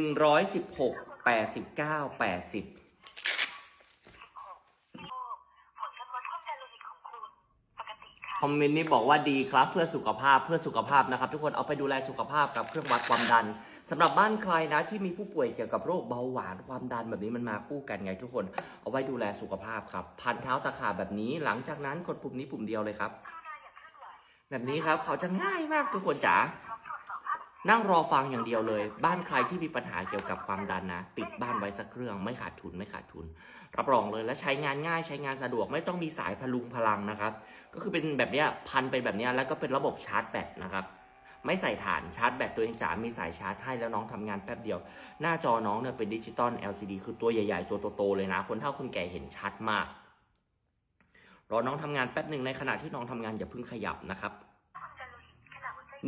หนึ่งร้อยสิบหกแปดสิบเก้าแปดสิบผลการวัดความดันโลหิตของคุณปกติค่ะ คอมเมนต์นี้บอกว่าดีครับเพื่อสุขภาพเพื่อสุขภาพนะครับ ทุกคนเอาไปดูแลสุขภาพกับเครื่องวัดความดันสำหรับบ้านใครนะที่มีผู้ป่วยเกี่ยวกับโรคเบาหวานความดันแบบนี้มันมาคู่กันไงทุกคนเอาไว้ดูแลสุขภาพครับ พันเท้าตะขาบแบบนี้หลังจากนั้นกดปุ่มนี้ปุ่มเดียวเลยครับกรุณาอย่าเคลื่อนไหวแบบนี้ครับเขาจะง่ายมากทุกคนจ๋า นั่งรอฟังอย่างเดียวเลย บ้านใครที่มีปัญหาเกี่ยวกับความดันนะ ติดบ้านไว้สักเครื่องไม่ขาดทุนไม่ขาดทุน รับรองเลยและใช้งานง่ายใช้งานสะดวกไม่ต้องมีสายพลุงพลังนะครับ ก็คือเป็นแบบนี้พันไปแบบนี้แล้วก็เป็นระบบชาร์จแบตนะครับ ไม่ใส่ฐานชาร์จแบตตัวเองจ๋ามีสายชาร์จให้แล้วน้องทำงานแป๊บเดียว หน้าจอน้องเนี่ยเป็นดิจิตอล LCD คือตัวใหญ่ๆ ตัวโตๆเลยนะ คนเท่าคนแก่เห็นชัดมากรอน้องทำงานแป๊บหนึ่งในขณะที่น้องทำงานอย่าเพิ่งขยับนะครับ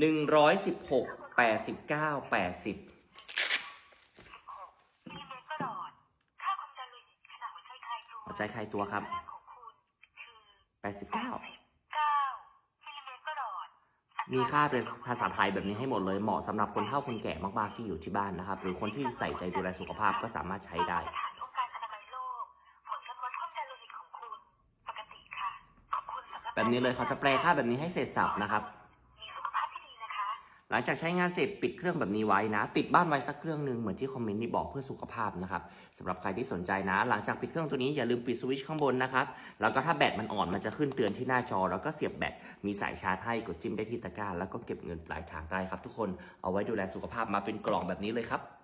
116 แปดสิบเก้าแปดสิบ16มิลลิเมตรประหลอดค่าความดันโลหิตขณะหัวใจคลายตัวหัวใจใครตัวครับค่าของคุณคือแปดสิบเก้า9มิลลิเมตรประหลอดมีค่าเป็นภาษาไทยแบบนี้ให้หมดเลยเหมาะสำหรับคนเฒ่าคนแก่มากๆที่อยู่ที่บ้านนะครับ หรือคนที่ใส่ใจดูแลสุขภาพก็สามารถใช้ได้มาตรฐานองค์การอนามัยโลกผลการวัดความดันโลหิตของคุณปกติค่ะขอบคุณสำหรับแบบนี้เลยเขาจะแปลค่าแบบนี้ให้เสร็จสับนะครับ มีสุขภาพที่ดีนะคะ หลังจากใช้งานเสร็จปิดเครื่องแบบนี้ไว้นะ ติดบ้านไว้สักเครื่องหนึ่งเหมือนที่คอมเมนต์นี้บอกเพื่อสุขภาพนะครับสำหรับใครที่สนใจนะ หลังจากปิดเครื่องตัวนี้อย่าลืมปิดสวิตช์ข้างบนนะครับแล้วก็ถ้าแบตมันอ่อนมันจะขึ้นเตือนที่หน้าจอ แล้วก็เสียบแบตมีสายชาร์จให้กดจิ้มได้ที่ตะกร้าแล้วก็เก็บเงินปลายทางได้ครับ ทุกคนเอาไว้ดูแลสุขภาพมาเป็นกล่องแบบนี้เลยครับ